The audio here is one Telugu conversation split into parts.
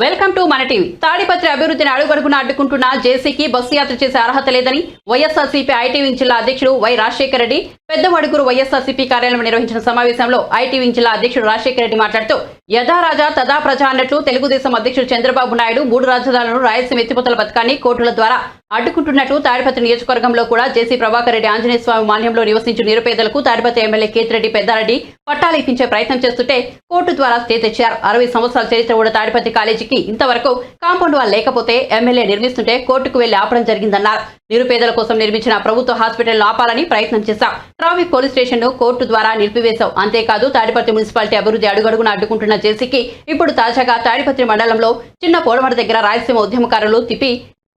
Welcome వెల్కమ్ టు మన టీవీ. తాడిపత్రి అభివృద్ధిని అడుగడుగున అడ్డుకుంటున్న జేసీకి బస్సు యాత్ర చేసే అర్హత లేదని వైఎస్ఆర్సీపీ ఐటీ జిల్లా అధ్యక్షుడు వై రాజశేఖర రెడ్డి పెద్దమడుగురు వైఎస్ఆర్సీపీ కార్యాలయంలో నిర్వహించిన సమావేశంలో ఐటీ జిల్లా అధ్యక్షుడు రాజశేఖర రెడ్డి మాట్లాడుతూ యథా రాజా తదా ప్రజా అన్నట్లు తెలుగుదేశం అధ్యక్షుడు చంద్రబాబు నాయుడు మూడు రాజధానులను రాయలసీమ ఎత్తిపోతల పథకాన్ని కోర్టుల ద్వారా అడ్డుకుంటున్నట్లు తాడిపత్రి నియోజకవర్గంలో కూడా జేసీ ప్రభాకర్ రెడ్డి ఆంజనేయ స్వామి మాన్యంలో నివసించే నిరుపేదలకు తాడిపత్రి ఎమ్మెల్యే కేతిరెడ్డి పెద్దారెడ్డి పట్టాలు ఇప్పించే ప్రయత్నం చేస్తుంటే కోర్టు ద్వారా స్టే తెచ్చారు. అరవై సంవత్సరాల చరిత్ర కూడా తాడిపత్రి కాలేజీకి ఇంతవరకు కాంపౌండ్ వాల్ లేకపోతే ఎమ్మెల్యే నిర్మిస్తుంటే కోర్టుకు వెళ్ళి ఆపడం జరిగిందన్నారు. నిరుపేదల కోసం నిర్మించిన ప్రభుత్వ హాస్పిటల్ ఆపాలని ప్రయత్నం చేశాం. ట్రాఫిక్ పోలీస్ స్టేషన్ను కోర్టు ద్వారా నిలిపివేశాం. అంతేకాదు తాడిపత్రి మున్సిపాలిటీ అభివృద్ధి అడుగడుగున అడ్డుకుంటున్న జేసీకి ఇప్పుడు తాజాగా తాడిపత్రి మండలంలో చిన్న పోలమడ దగ్గర రాయలసీమ ఉద్యమకారులు తిప్పి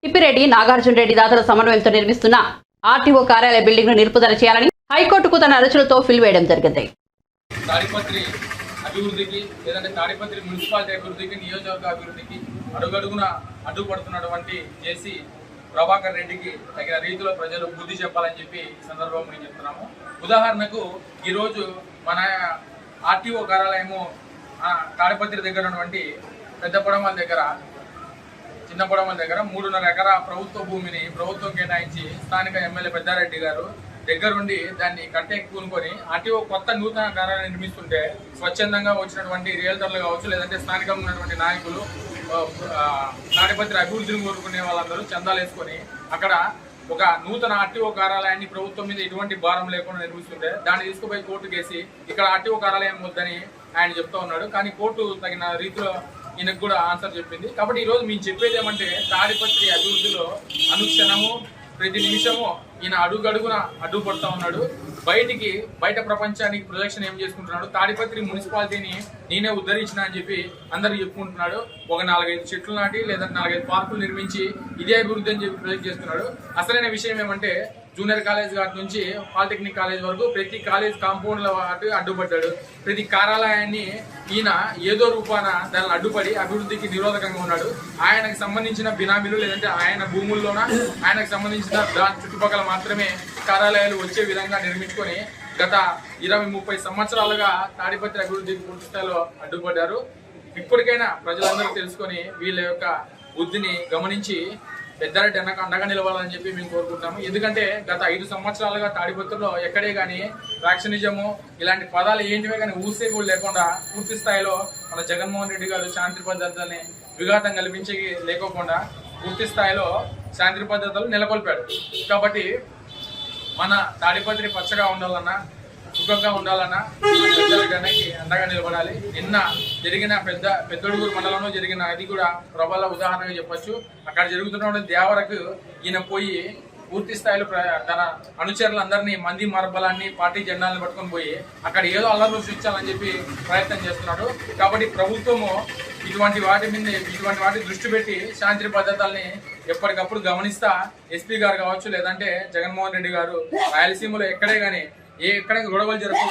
తిప్పిరెడ్డి నాగార్జున రెడ్డి దాతల సమన్వయంతో నిర్మిస్తున్న ఆర్టీఓ కార్యాలయ బిల్డింగ్ను నిలుపుదల చేయాలని హైకోర్టుకు తన అరచులతో ఫిల్ వేయడం జరిగింది. తాడిపత్రి అభివృద్ధికి లేదంటే తాడిపత్రి మున్సిపాలిటీ అభివృద్ధికి నియోజకవర్గ అభివృద్ధికి అడుగడుగున అడ్డుపడుతున్నటువంటి జేసీ ప్రభాకర్ రెడ్డికి తగిన రీతిలో ప్రజలు బుద్ధి చెప్పాలని చెప్పి ఈ సందర్భంగా మేము చెప్తున్నాము. ఉదాహరణకు ఈరోజు మన ఆర్టీఓ కార్యాలయము తాడిపత్రి దగ్గర ఉన్నటువంటి పెద్ద పొడమల దగ్గర చిన్న పొడమల దగ్గర మూడున్నర ఎకరా ప్రభుత్వ భూమిని ప్రభుత్వం కేటాయించి స్థానిక ఎమ్మెల్యే పెద్దారెడ్డి గారు దగ్గరుండి దాన్ని కట్టే కూనుకొని ఆర్టీఓ కొత్త నూతన కార్యాలయం నిర్మిస్తుంటే స్వచ్ఛందంగా వచ్చినటువంటి రియల్టర్లు కావచ్చు లేదంటే స్థానికంగా ఉన్నటువంటి నాయకులు తాడిపత్రి అభివృద్ధిని కోరుకునే వాళ్ళందరూ చందాలు వేసుకొని అక్కడ ఒక నూతన ఆర్టీఓ కార్యాలయాన్ని ప్రభుత్వం మీద ఎటువంటి భారం లేకుండా నిర్మిస్తుంటే దాన్ని తీసుకుపోయి కోర్టు వేసి ఇక్కడ ఆర్టీఓ కార్యాలయం వద్దని ఆయన చెప్తా ఉన్నాడు. కానీ కోర్టు తగిన రీతిలో ఈయనకు కూడా ఆన్సర్ చెప్పింది. కాబట్టి ఈరోజు మేము చెప్పేది ఏమంటే తాడిపత్రి అభివృద్ధిలో అనుక్షణము ప్రతి నిమిషము ఈయన అడుగడుగున అడ్డుపడతా ఉన్నాడు. బయటికి బయట ప్రపంచానికి ప్రొజెక్షన్ ఏం చేసుకుంటున్నాడు? తాడిపత్రి మున్సిపాలిటీని నేనే ఉద్ధరించిన అని చెప్పి అందరు చెప్పుకుంటున్నాడు. ఒక నాలుగైదు చెట్లు నాటి లేదా నాలుగైదు పార్కులు నిర్మించి ఇదే అభివృద్ధి అని చెప్పి ప్రొజెక్ట్ చేస్తున్నాడు. అసలైన విషయం ఏమంటే జూనియర్ కాలేజ్ గారి నుంచి పాలిటెక్నిక్ కాలేజ్ వరకు ప్రతి కాలేజ్ కాంపౌండ్ల వాటి అడ్డుపడ్డాడు. ప్రతి కార్యాలయాన్ని ఈయన ఏదో రూపాన దానిని అడ్డుపడి అభివృద్ధికి నిరోధకంగా ఉన్నాడు. ఆయనకు సంబంధించిన బినామీలు లేదంటే ఆయన భూముల్లోన ఆయనకు సంబంధించిన దాని చుట్టుపక్కల మాత్రమే కార్యాలయాలు వచ్చే విధంగా నిర్మించుకొని గత ఇరవై ముప్పై సంవత్సరాలుగా తాడిపత్రి అభివృద్ధికి పూర్తి స్థాయిలో అడ్డుపడ్డారు. ఇప్పటికైనా ప్రజలందరూ తెలుసుకొని వీళ్ళ యొక్క బుద్ధిని గమనించి పెద్దారెడ్డి అన్నక అండగా నిలవాలని చెప్పి మేము కోరుకుంటాము. ఎందుకంటే గత ఐదు సంవత్సరాలుగా తాడిపత్రులో ఎక్కడే కానీ వ్యాక్సినిజము ఇలాంటి పదాలు ఏంటివే కానీ ఊసే కూడా లేకుండా పూర్తి స్థాయిలో మన జగన్మోహన్ రెడ్డి గారు శాంతి భద్రతల్ని విఘాతం కల్పించి లేకోకుండా పూర్తి స్థాయిలో శాంతి భద్రతలు నెలకొల్పాడు. కాబట్టి మన తాడిపత్రి పచ్చగా ఉండాలన్నా సుఖంగా ఉండాలన్నా పెద్దలకి అండగా నిలబడాలి. నిన్న జరిగిన పెద్ద పెద్దడుగురు మండలంలో జరిగిన అది కూడా ప్రబల ఉదాహరణగా చెప్పొచ్చు. అక్కడ జరుగుతున్న దేవరకు ఈయన పోయి పూర్తి స్థాయిలో ప్ర- తన అనుచరులందరినీ మంది మార్బలాన్ని పార్టీ జెండాలను పట్టుకొని పోయి అక్కడ ఏదో అల్లర్లు సృష్టించాలని చెప్పి ప్రయత్నం చేస్తున్నాడు. కాబట్టి ప్రభుత్వము ఇటువంటి వాటి మీద ఇటువంటి వాటి దృష్టి పెట్టి శాంతి భద్రతల్ని ఎప్పటికప్పుడు గమనిస్తా. ఎస్పీ గారు కావచ్చు లేదంటే జగన్మోహన్ రెడ్డి గారు రాయలసీమలో ఎక్కడే కానీ ఏ ఎక్కడ గొడవలు జరగవు